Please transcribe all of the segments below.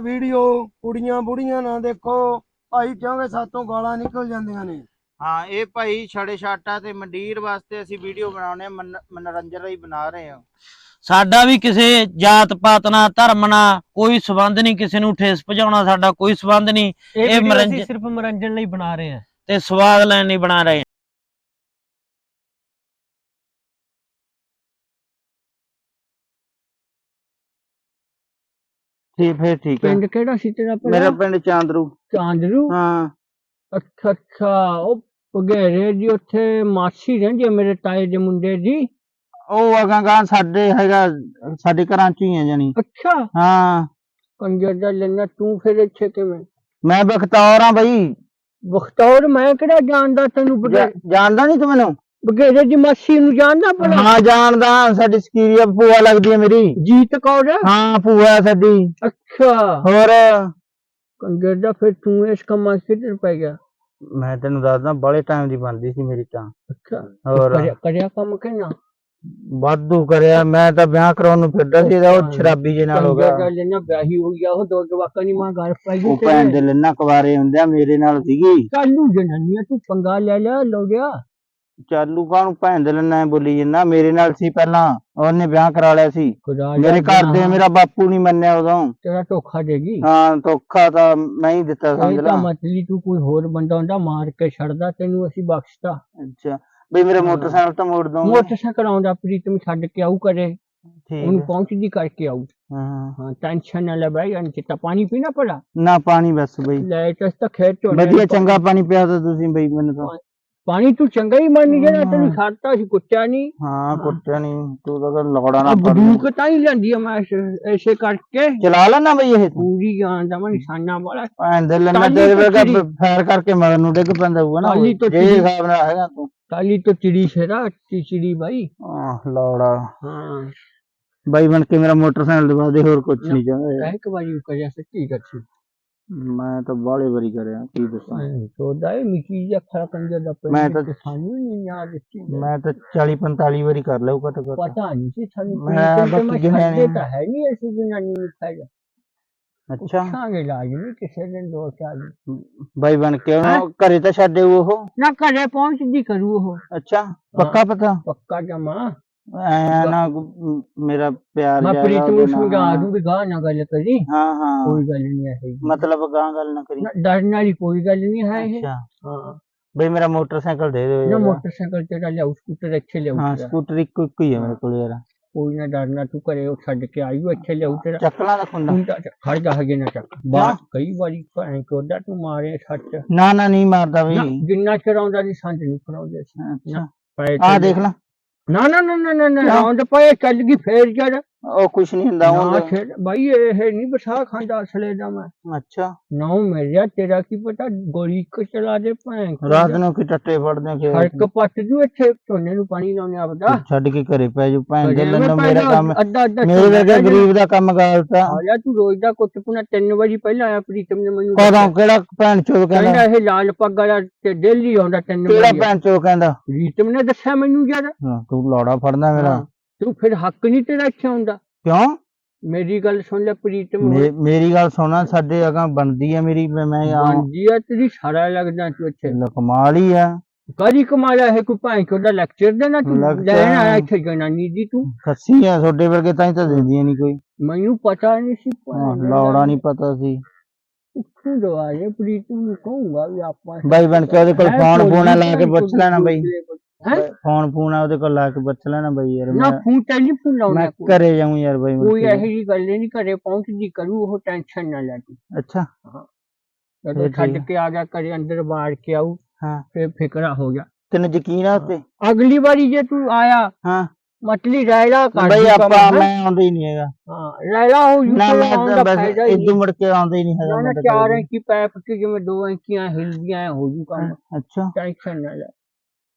Video ਕੁੜੀਆਂ ਬੁੜੀਆਂ ਨਾ ਦੇਖੋ। ਭਾਈ ਕਿਉਂਕਿ ਸਾਤੋਂ ਗਾਲਾਂ ਨਿਕਲ ਜਾਂਦੀਆਂ ਨੇ। ਹਾਂ ਇਹ ਭਾਈ ਛੜੇ ਛਾਟਾ ਤੇ ਮੰਡੀਰ ਵਾਸਤੇ ਅਸੀਂ ਵੀਡੀਓ ਬਣਾਉਣੇ ਮਨੋਰੰਜਨ ਲਈ ਬਣਾ ਰਹੇ ਹਾਂ। ਸਾਡਾ ਵੀ ਕਿਸੇ ਜਾਤ ਪਾਤ ਨਾਲ ਧਰਮ ਨਾਲ ਕੋਈ ਸਬੰਧ ਨਹੀਂ ਕਿਸੇ ਨੂੰ ਠੇਸ ਪਹੁੰਚਾਉਣਾ ਸਾਡਾ ਕੋਈ ਸਬੰਧ ਨਹੀਂ। ਇਹ ਮਨੋਰੰਜਨ- ਸਿਰਫ ਮਨੋਰੰਜਨ ਲਈ ਬਣਾ ਰਹੇ ਹਾਂ। ਤੇ ਸਵਾਦ ਲੈਣ ਲਈ ਬਣਾ ਰਹੇ ਹਾਂ। ਠੀਕ ਫੇਰ ਠੀਕ ਹੈ। ਪਿੰਡ ਕਿਹੜਾ ਸੀ ਤੇਰਾ ਮੇਰਾ ਪਿੰਡ ਚਾਂਦਰੂ। ਚਾਂਦਰੂ? ਹਾਂ। ਅੱਛਾ ਅੱਛਾ ਉਹ ਪਗੇਰੇ ਦੀ ਉੱਥੇ ਮਾਸੀ ਰਹਿੰਦੀ ਹੈ ਮੇਰੇ ਤਾਏ ਦੇ ਮੁੰਡੇ ਦੀ? ਉਹ ਅਗਾਂ ਗਾਂ ਸਾਡੇ ਹੈਗਾ ਸਾਡੇ ਘਰਾਂ ਚ ਹੀ ਆ ਜਾਣੀ। ਅੱਛਾ। ਹਾਂ। ਕੰਜਰ ਦਾ ਲੈਣਾ ਤੂੰ ਫਿਰ ਇੱਥੇ ਕਿਵੇਂ? ਮੈਂ ਬਖਤੌਰ ਆ ਬਈ। ਬਖਤੌਰ ਮੈਂ ਕਿਹੜਾ ਜਾਣਦਾ ਤੈਨੂੰ ਜਾ- ਜਾਣਦਾ ਨਹੀਂ ਤੂੰ ਮੈਨੂੰ? ਬਗੇਰੇ ਦੀ ਮਾਸੀ ਨੂੰ ਜਾਣਦਾ ਭਲਾ? ਹਾਂ ਜਾਣਦਾ। ਸਾਡੀ ਸਕੀਰੀਆ ਭੂਆ ਲੱਗਦੀ ਹੈ ਮੇਰੀ। ਜੀਤ ਕੌਰ? ਹਾਂ ਭੂਆ ਹੈ ਸਾਡੀ। ਅੱਛਾ। ਹੋਰ? ਕੰਜਰ ਦਾ ਫਿਰ ਤੂੰ ਇਸ ਕੰਮਾਂ 'ਚ ਕਿੱਧਰ ਪੈ ਗਿਆ? ਮੈਂ ਤੈਨੂੰ ਦੱਸਦਾ ਬੜੇ ਟਾਈਮ ਦੀ ਬਣਦੀ ਸੀ ਮੇਰੀ ਤਾਂ। ਅੱਛਾ। ਹੋਰ? ਕਰਿਆ ਕਰਿਆ ਕੰਮ ਕਹਿਣਾ ਵਾਧੂ ਕਰਿਆ ਮੈਂ ਤਾਂ ਵਿਆਹ ਕਰਾਉਣ ਨੂੰ ਫਿਰਦਾ ਸੀ ਇਹਦਾ ਉਹ ਸ਼ਰਾਬੀ ਜੇ ਨਾਲ ਹੋ ਗਿਆ। ਲੈਣਾ ਵਿਆਹੀ ਹੋ ਗਿਆ ਉਹ ਦੋ ਜਵਾਕਾਂ ਦੀ ਮਾਂ ਘਰ ਪੈ ਗਈ ਉਹ ਭੈਣ ਦੇ ਲੰਨਾ ਕੁਵਾਰੇ ਹੁੰਦੇ ਆ ਮੇਰੇ ਨਾਲ ਸੀਗੀ। ਚਾਲੂ ਜਨਾਨੀਆਂ ਤੂੰ ਪੰਗਾ ਲੈ ਲਿਆ ਲੋ ਗਿਆ ਚਾਲੂ ਕਾਹਨੂੰ ਭੈਣ ਦੇ ਲੰਨਾ ਬੋਲੀ ਜਿੰਨਾ ਮੇਰੇ ਨਾਲ ਸੀ ਪਹਿਲਾਂ ਉਹਨੇ ਵਿਆਹ ਕਰਾ ਲਿਆ ਸੀ। ਖੁਦਾ ਮੇਰੇ ਘਰ ਦੇ ਮੇਰਾ ਬਾਪੂ ਨਹੀਂ ਮੰਨਿਆ ਉਦੋਂ। ਤੇਰਾ ਧੋਖਾ ਦੇਗੀ ਹਾਂ ਧੋਖਾ ਤਾਂ ਮੈਂ ਹੀ ਦਿੱਤਾ ਸਮਝ ਲਾ। ਮਤਲੀ ਤੂੰ ਕੋਈ ਹੋਰ ਬੰਦਾ ਹੁੰਦਾ ਮਾਰ ਕੇ ਛੱਡਦਾ ਤੈਨੂੰ ਅਸੀਂ ਬਖਸ਼ਤਾ। ਅੱਛਾ ਬਈ ਮੇਰੇ ਮੋਟਰਸਾਈਕਲ ਤਾਂ ਮੋੜ ਦੋ ਮੋਟਰਸਾਈਕਲ ਆਉਂਦਾ ਪ੍ਰੀਤਮ ਛੱਡ ਕੇ ਆਉ ਕਰੇ ਉਹਨੂੰ। ਪਹੁੰਚਦੀ ਕਰਕੇ ਆਉ ਹਾਂ। ਹਾਂ ਟੈਨਸ਼ਨ ਨਾ ਲੈ ਬਾਈ ਅੰਚੇ ਤਾਂ ਪਾਣੀ ਪੀਣਾ ਪੜਾ ਨਾ ਪਾਣੀ ਬਸ ਬਈ। ਲੈ ਤਸ ਤਾਂ ਖੇਤ ਚੋਂ ਵਧੀਆ ਚੰਗਾ ਪਾਣੀ ਪਿਆ ਤਾਂ ਤੁਸੀਂ ਬਈ ਮੈਨੂੰ ਤਾਂ। ਪਾਣੀ ਤੂੰ ਚੰਗਾ ਹੀ ਮੰਨ ਜਿਹੜਾ ਤੈਨੂੰ। ਛੱਡਤਾ ਸੀ ਕੁੱਟਿਆ ਨਹੀਂ ਹਾਂ ਕੁੱਟਿਆ ਨਹੀਂ ਤੂੰ ਤਾਂ ਲੌੜਾ ਨਾ ਬੰਦੂਕ ਤਾਂ ਹੀ ਲੈਂਦੀ ਆ ਮੈਂ ਐਸੇ- ਕਰਕੇ। ਚਲਾ ਲੈਣਾ ਬਈ ਇਹ ਪੂਰੀ ਜਾਨ ਦਾ ਮੈਂ ਨਿਸ਼ਾਨਾ ਵਾਲਾ। ਭੈਣ ਦੇ ਲੰਨਾ ਟਾਹਲੀ ਤੇਰੇ ਵਰਗਾ। ਫੈਰ ਕਰਕੇ ਮਗਰ ਨੂੰ ਡਿੱਗ ਪੈਂਦਾ ਹੋਊਗਾ ਨਾ ਜੇ। ਹਿਸਾਬ ਨਾਲ ਹੈਗਾ ਤੂੰ। ਕਾਲੀ ਤੋਂ ਚਿੜੀ ਸ਼ੇਰਾ ਚਿੜੀ ਬਾਈ। ਆਹ ਲੌੜਾ। ਹਾਂ। ਬਾਈ ਬਣ ਕੇ ਮੇਰਾ ਮੋਟਰਸਾਈਕਲ ਦਵਾ ਦੇ ਹੋਰ ਕੁਝ ਨਹੀਂ ਚਾਹੁੰਦਾ। ਇੱਕ ਵਾਰੀ ਕਰਿਆ ਸੱਚੀ ਕਰਸੀ ਮੈਂ ਤਾਂ ਬਾਹਲੇ ਵਾਰੀ ਕਰਿਆ ਕੀ ਦੱਸਾਂ ਸੋਦਾ ਇਹ ਮਿੱਟੀ ਜਿਹਾ ਖਾ ਕੰਜਰ ਦਾ ਪਿੰਡ ਮੈਂ ਤਾਂ- ਸਾਨੂੰ ਨਹੀਂ ਯਾਦ ਸੀ ਮੈਂ ਤਾਂ 40 45 ਵਾਰੀ ਕਰ ਲਿਆ ਘੱਟ ਘੱਟ। ਪਤਾ ਨਹੀਂ ਸੀ ਸਾਨੂੰ ਮੈਂ ਮੈਂ ਗਿਣਿਆ ਨਹੀਂ। ਤਾਂ ਹੈ ਨਹੀਂ ਐਸੀ ਜਨਾਨੀ ਨੂੰ ਖਾਇਆ ਅੱਛਾ। ਪੁੱਛਾਂਗੇ ਲਾਜ ਨਹੀਂ ਕਿਸੇ ਦਿਨ ਦੋ ਚਾਰ। ਬਾਈ ਬਣ ਕੇ ਉਹਨੂੰ ਘਰੇ ਤਾਂ ਛੱਡੇ ਉਹ? ਨਾ ਘਰੇ ਪਹੁੰਚਦੀ ਕਰੂ ਉਹ। ਅੱਛਾ ਪੱਕਾ ਪਤਾ? ਪੱਕਾ ਜਮਾ। ਐ ਨਾ ਮ- ਮੇਰਾ ਪਿਆਰ ਮੈਂ ਜਿਹਾ ਪ੍ਰੀਤਮ ਨੂੰ ਉਹਦੇ ਨਾਲ। ਸਮਝਾ ਦੂੰ ਵੀ ਗਾਹ ਨਾ ਗੱਲ ਕਰੀ। ਹਾਂ ਹਾਂ। ਕੋਈ ਗੱਲ ਨਹੀਂ ਹੈ ਮਤਲਬ ਗਾਂ ਗੱਲ ਨਾ ਕਰੀ। ਡਰਨ ਵਾਲੀ ਕੋਈ ਗੱਲ ਨਹੀਂ ਹੈ ਇਹ। ਅੱਛਾ। ਹਾਂ। ਬਈ ਮੇਰਾ ਮੋਟਰਸਾਈਕਲ ਦੇ ਦਿਓ ਨਾ ਯਾਰ। ਮੋਟਰਸਾਈਕਲ ਤੇ ਲਿਆਉ ਸਕੂਟਰ ਇੱਥੇ ਲਿਆਉ ਹਾਂ ਤੇਰਾ। ਸਕੂਟਰ ਇੱਕੋ ਇੱਕੋ ਹੀ ਹੈ ਮੇਰੇ ਕੋਲ ਯਾਰ। ਕੋਈ ਨਾ ਡਰਨਾ ਤੂੰ ਘਰੇ ਉਹ ਛੱਡ ਕੇ ਆਈਓ ਇੱਥੇ ਲਿਆਉ ਤੇਰਾ। ਚੱਕਲਾਂ ਦਾ ਖੁੰਡਾ। ਤੂੰ ਤਾਂ ਖੜ ਜਾ ਹਗੇ ਨਾ ਚੱਕ। ਬਾਹਰ ਕਈ ਵਾਰੀ ਭੈਣ ਕੋਦਾ ਤੂੰ ਮਾਰੇ ਸੱਚ। ਨਾ ਨਾ ਨਹੀਂ ਮਾਰਦਾ ਬਈ ਨਾ, ਜਿੰਨਾ ਚਿਰ ਆਉਂਦਾ ਨਹੀਂ ਸੰਜ ਨਹੀਂ ਕਰਾਉਂਦੇ ਸੀ ਅੱਛਾ। ਪਏ ਆ ਦੇਖ ਲੈ। ਨਾ ਨਾ ਨਾ ਨਾ ਨਾ? ਆਉਂਦੇ ਪਏ ਚੱਲ ਗਈ ਫੇਰ ਜੜ ਉਹ ਕੁਛ ਨਹੀਂ ਹੁੰਦਾ ਨਾ ਉਹ ਛੇੜ ਬਾਈ ਇਹ ਨਹੀਂ ਬਸਾ ਖਾਂਦਾ ਅਸਲੇ ਦਾ ਮੈਂ। ਅੱਛਾ। ਨਾ ਮੇਰਿਆ ਤੇਰਾ ਕੀ ਪਤਾ ਗੋਲੀ ਕ ਚਲਾ ਦੇ ਭੈਣ ਚੋਦ। ਰਾਤ ਨੂੰ ਕਿ ਟੱਟੇ ਫੜਦੇ ਕਿ ਹੜਕ ਪੱਟ ਜੂ ਇੱਥੇ ਝੋਨੇ ਨੂੰ ਪਾਣੀ ਲਾਉਣੇ ਆਪਦਾ। ਛੱਡ ਕੇ ਘਰੇ ਪੈ ਜੂ ਭੈਣ ਦੇ ਲੰਨੋ ਮੇਰਾ ਕੰਮ ਅੱਧਾ ਅੱਧਾ ਮੇਰੇ ਵਰਗੇ ਜਾ। ਗਰੀਬ ਦਾ ਕੰਮ ਗਾਲਤਾ ਆ ਜਾ ਤੂੰ ਰੋਜ਼ ਦਾ ਕੁੱਟ ਪੁਣਾ ਤਿੰਨ ਵਾਰੀ ਪਹਿਲਾਂ ਆਇਆ ਪ੍ਰੀਤਮ ਨੇ ਮੈਨੂੰ ਕਦੋਂ ਕਿਹੜਾ ਭੈਣ ਚੋਦ ਕਹਿੰਦਾ? ਕਹਿੰਦਾ ਇਹ ਲਾਲ ਪੱਗ ਵਾਲਾ ਤੇ ਡੇਲੀ ਆਉਂਦਾ ਤਿੰਨ ਕਿਹੜਾ ਵਾਰੀ। ਭੈਣ ਚੋਦ ਕਹਿੰਦਾ? ਪ੍ਰੀਤਮ ਨੇ ਦੱਸਿਆ ਮੈਨੂੰ ਯਾਰ ਹਾਂ, ਤੂੰ ਲੋੜਾ ਫੜਦਾ ਮੇਰਾ। ਹਾਂ, ਤੂੰ ਫਿਰ ਹੱਕ ਨਹੀਂ ਤੇਰਾ ਇੱਥੇ ਆਉਂਦਾ ਕਿਉਂ? ਮੇਰੀ ਗੱਲ ਸੁਣ ਲੈ ਪ੍ਰੀਤਮ ਮੇ- ਮੇਰੀ ਗੱਲ ਸੁਣਾ ਸਾਡੇ ਅਗਾਂ ਬਣਦੀ ਆ ਮੇਰੀ ਮੈਂ ਮੈਂ ਆ ਹਾਂਜੀ ਆ ਤੇਰੀ ਸਾਰਾ ਲੱਗਦਾ ਤੂੰ ਇੱਥੇ। ਕਮਾਲ ਹੀ ਆ। ਕਦੀ ਕਮਾਲਾ ਹੈ ਕੋਈ ਭਾਂ ਕੋਦਾ ਲੈਕਚਰ ਦੇਣਾ ਤੂੰ Lecture- ਲੈਣ ਆਇਆ ਇੱਥੇ ਜਨਾਨੀ ਦੀ ਤੂੰ। ਖੱਸੀ ਆ ਤੁਹਾਡੇ ਵਰਗੇ ਤਾਂ ਹੀ ਤਾਂ ਦਿੰਦੀਆਂ ਨਹੀਂ ਕੋਈ। ਮੈਨੂੰ ਪਤਾ ਨਹੀਂ ਸੀ ਹਾਂ, ਲੋੜਾ ਨਹੀਂ ਪਤਾ ਸੀ। ਤੂੰ ਦਵਾਏ ਪ੍ਰੀਤਮ ਨੂੰ ਕਹੂੰਗਾ ਵੀ ਆਪਾਂ ਬਾਈ ਬਣ ਕੇ ਉਹਦੇ ਕੋਲ ਫੋਨ ਫੋਨ ਲਾ ਕੇ ਪੁੱਛ ਲੈਣਾ ਬਈ। ਹੈ? ਫੋਨ ਫੋਨ ਆ ਉਹਦੇ ਕੋਲ ਲਾ ਕੇ ਪੁੱਛ ਲੈਣਾ ਬਈ ਯਾਰ ਨਾ ਮੈਂ ਫੋਨ ਟੈਲੀਫੋਨ ਲਾਉਣਾ ਮੈਂ ਕੋਈ। ਘਰੇ ਜਾਊਂ ਯਾਰ ਬਾਈ ਮੁੜ ਕੋਈ ਕੇ। ਇਹੋ ਜਿਹੀ ਗੱਲ ਨਹੀਂ ਘਰੇ ਪਹੁੰਚਦੀ ਕਰੂ ਉਹ ਟੈਨਸ਼ਨ ਨਾ ਲੈ ਤੂੰ। ਅੱਛਾ। ਜਦੋਂ ਇਹ ਛੱਡ ਠੀਕ ਕੇ ਆ ਜਾ ਘਰੇ ਅੰਦਰ ਬਾੜ ਕੇ ਆਊ ਹਾਂ। ਫਿਰ ਫਿਕਰਾ ਹੋ ਗਿਆ। ਤੈਨੂੰ ਯਕੀਨ ਆ ਉੱਤੇ? ਅਗਲੀ ਵਾਰੀ ਜੇ ਤੂੰ ਆਇਆ ਹਾਂ। ਮਤਲੀ ਰਹਿਲਾ ਕਰ ਬਈ ਆਪਾਂ? ਮੈਂ ਆਉਂਦਾ ਹੀ ਨਹੀਂ ਹੈਗਾ। ਹਾਂ ਰਹਿਲਾ ਹੋ ਜੂ ਨਾ ਮੈਂ ਬਸ ਇਦੋਂ ਮੁੜ ਕੇ ਆਉਂਦਾ ਹੀ ਨਹੀਂ ਹੈਗਾ ਨਾ ਚਾਰ। ਇੰਚੀ ਪੈਪ ਕਿ ਜਿਵੇਂ ਦੋ ਇੰਚੀਆਂ ਹਿਲਦੀਆਂ ਹੋ ਜੂ ਕੰਮ। ਅੱਛਾ। ਟੈਨਸ਼ਨ ਨਾ ਲੈ।